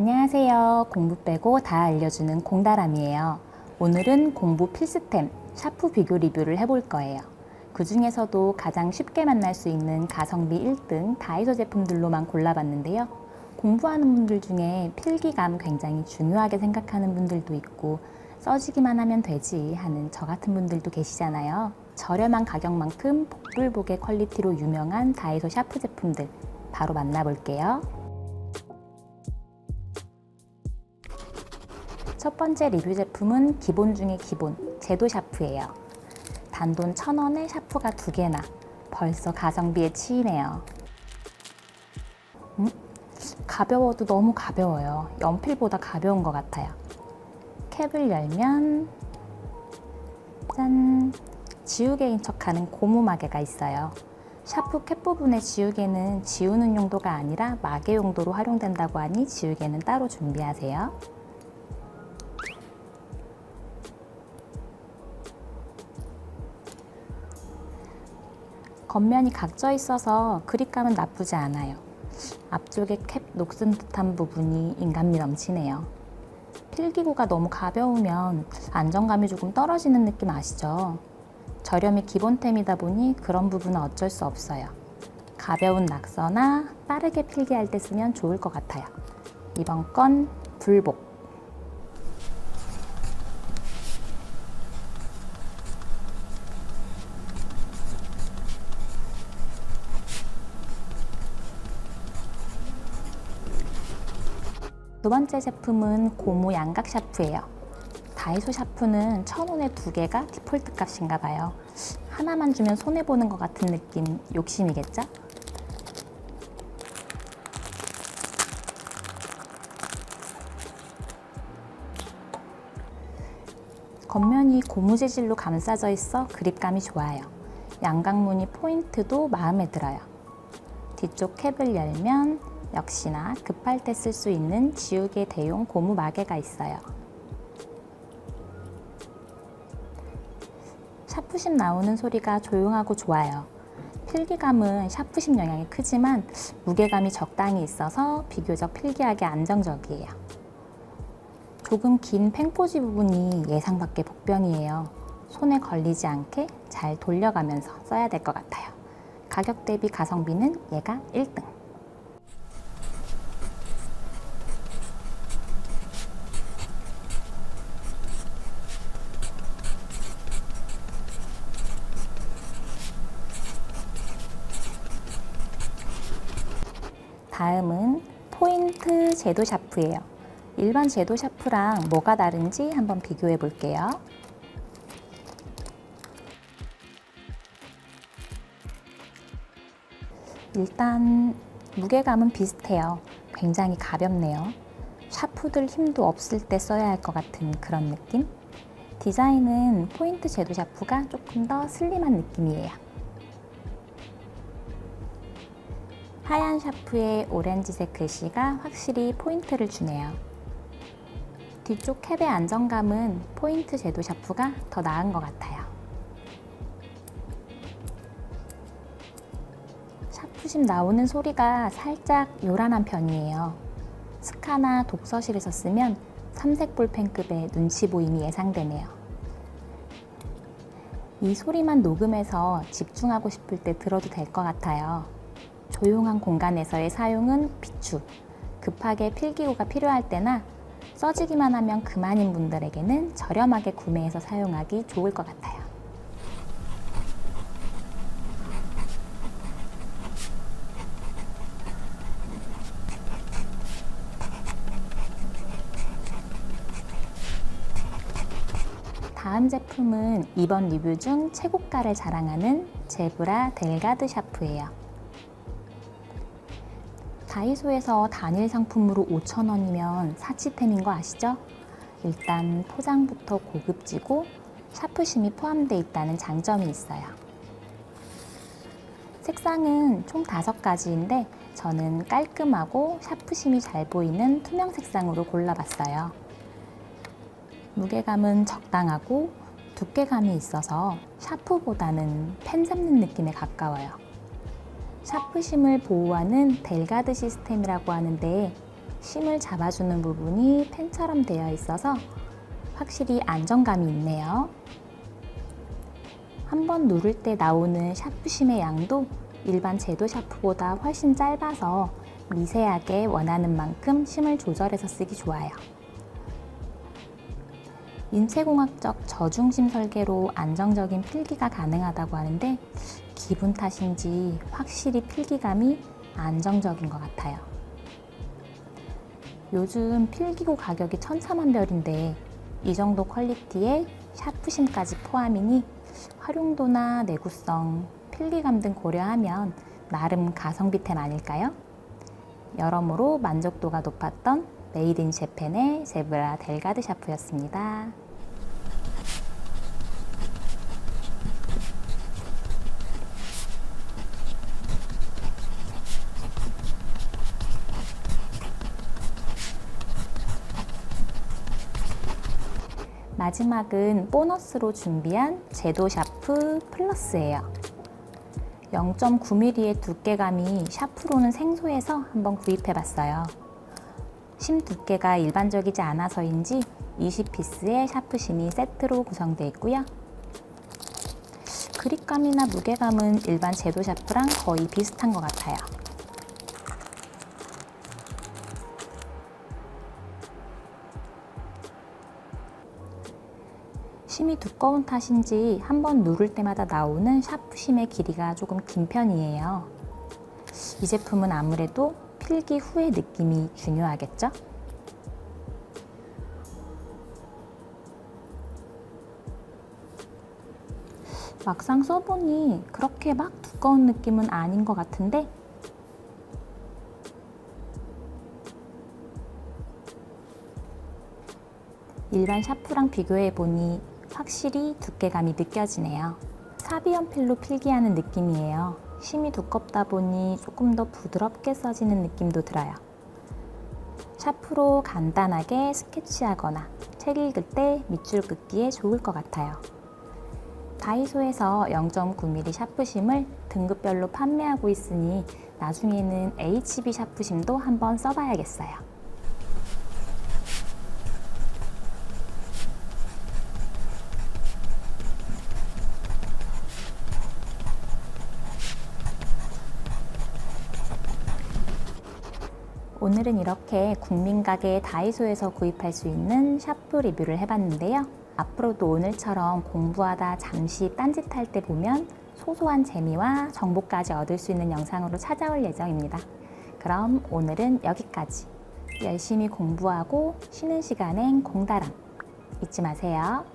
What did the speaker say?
안녕하세요. 공부 빼고 다 알려주는 공다람이에요. 오늘은 공부 필수템 샤프 비교 리뷰를 해볼 거예요. 그 중에서도 가장 쉽게 만날 수 있는 가성비 1등 다이소 제품들로만 골라봤는데요. 공부하는 분들 중에 필기감 굉장히 중요하게 생각하는 분들도 있고 써지기만 하면 되지 하는 저 같은 분들도 계시잖아요. 저렴한 가격만큼 복불복의 퀄리티로 유명한 다이소 샤프 제품들 바로 만나볼게요. 첫 번째 리뷰 제품은 기본 중의 기본 제도 샤프예요. 단돈 1,000원에 샤프가 두 개나 벌써 가성비에 치이네요. 음? 가벼워도 너무 가벼워요. 연필보다 가벼운 것 같아요. 캡을 열면 짠! 지우개인 척하는 고무 마개가 있어요. 샤프 캡 부분의 지우개는 지우는 용도가 아니라 마개 용도로 활용된다고 하니 지우개는 따로 준비하세요. 겉면이 각져 있어서 그립감은 나쁘지 않아요. 앞쪽에 캡 녹슨 듯한 부분이 인간미 넘치네요. 필기구가 너무 가벼우면 안정감이 조금 떨어지는 느낌 아시죠? 저렴이 기본템이다 보니 그런 부분은 어쩔 수 없어요. 가벼운 낙서나 빠르게 필기할 때 쓰면 좋을 것 같아요. 이번 건 불복. 두 번째 제품은 고무 양각 샤프예요. 다이소 샤프는 천 원에 두 개가 디폴트 값인가 봐요. 하나만 주면 손해 보는 것 같은 느낌 욕심이겠죠? 겉면이 고무 재질로 감싸져 있어 그립감이 좋아요. 양각무늬 포인트도 마음에 들어요. 뒤쪽 캡을 열면 역시나 급할 때 쓸 수 있는 지우개 대용 고무 마개가 있어요. 샤프심 나오는 소리가 조용하고 좋아요. 필기감은 샤프심 영향이 크지만 무게감이 적당히 있어서 비교적 필기하기 안정적이에요. 조금 긴 팽포지 부분이 예상 밖의 복병이에요. 손에 걸리지 않게 잘 돌려가면서 써야 될 것 같아요. 가격 대비 가성비는 얘가 1등. 다음은 포인트 제도 샤프예요. 일반 제도 샤프랑 뭐가 다른지 한번 비교해 볼게요. 일단 무게감은 비슷해요. 굉장히 가볍네요. 샤프들 힘도 없을 때 써야 할 것 같은 그런 느낌? 디자인은 포인트 제도 샤프가 조금 더 슬림한 느낌이에요. 하얀 샤프에 오렌지색 글씨가 확실히 포인트를 주네요. 뒤쪽 캡의 안정감은 포인트 제도 샤프가 더 나은 것 같아요. 샤프심 나오는 소리가 살짝 요란한 편이에요. 스카나 독서실에서 쓰면 삼색 볼펜급의 눈치 보임이 예상되네요. 이 소리만 녹음해서 집중하고 싶을 때 들어도 될 것 같아요. 조용한 공간에서의 사용은 비추. 급하게 필기구가 필요할 때나 써지기만 하면 그만인 분들에게는 저렴하게 구매해서 사용하기 좋을 것 같아요. 다음 제품은 이번 리뷰 중 최고가를 자랑하는 제브라 델가드 샤프예요. 다이소에서 단일 상품으로 5,000원이면 사치템인 거 아시죠? 일단 포장부터 고급지고 샤프심이 포함되어 있다는 장점이 있어요. 색상은 총 5가지인데 저는 깔끔하고 샤프심이 잘 보이는 투명 색상으로 골라봤어요. 무게감은 적당하고 두께감이 있어서 샤프보다는 펜 잡는 느낌에 가까워요. 샤프심을 보호하는 델가드 시스템이라고 하는데 심을 잡아주는 부분이 펜처럼 되어 있어서 확실히 안정감이 있네요. 한번 누를 때 나오는 샤프심의 양도 일반 제도 샤프보다 훨씬 짧아서 미세하게 원하는 만큼 심을 조절해서 쓰기 좋아요. 인체공학적 저중심 설계로 안정적인 필기가 가능하다고 하는데 기분 탓인지 확실히 필기감이 안정적인 것 같아요. 요즘 필기구 가격이 천차만별인데 이 정도 퀄리티에 샤프심까지 포함이니 활용도나 내구성, 필기감 등 고려하면 나름 가성비템 아닐까요? 여러모로 만족도가 높았던 메이드 인 재팬의 제브라 델가드 샤프였습니다. 마지막은 보너스로 준비한 제도 샤프 플러스예요. 0.9mm의 두께감이 샤프로는 생소해서 한번 구입해 봤어요. 심 두께가 일반적이지 않아서인지 20피스의 샤프심이 세트로 구성되어 있고요. 그립감이나 무게감은 일반 제도 샤프랑 거의 비슷한 것 같아요. 심이 두꺼운 탓인지 한번 누를 때마다 나오는 샤프심의 길이가 조금 긴 편이에요. 이 제품은 아무래도 필기 후의 느낌이 중요하겠죠? 막상 써보니 그렇게 막 두꺼운 느낌은 아닌 것 같은데 일반 샤프랑 비교해 보니 확실히 두께감이 느껴지네요. 사비연필로 필기하는 느낌이에요. 심이 두껍다 보니 조금 더 부드럽게 써지는 느낌도 들어요. 샤프로 간단하게 스케치하거나 책 읽을 때 밑줄 긋기에 좋을 것 같아요. 다이소에서 0.9mm 샤프심을 등급별로 판매하고 있으니 나중에는 HB 샤프심도 한번 써봐야겠어요. 오늘은 이렇게 국민가게 다이소에서 구입할 수 있는 샤프 리뷰를 해봤는데요. 앞으로도 오늘처럼 공부하다 잠시 딴짓할 때 보면 소소한 재미와 정보까지 얻을 수 있는 영상으로 찾아올 예정입니다. 그럼 오늘은 여기까지. 열심히 공부하고 쉬는 시간엔 공다람 잊지 마세요.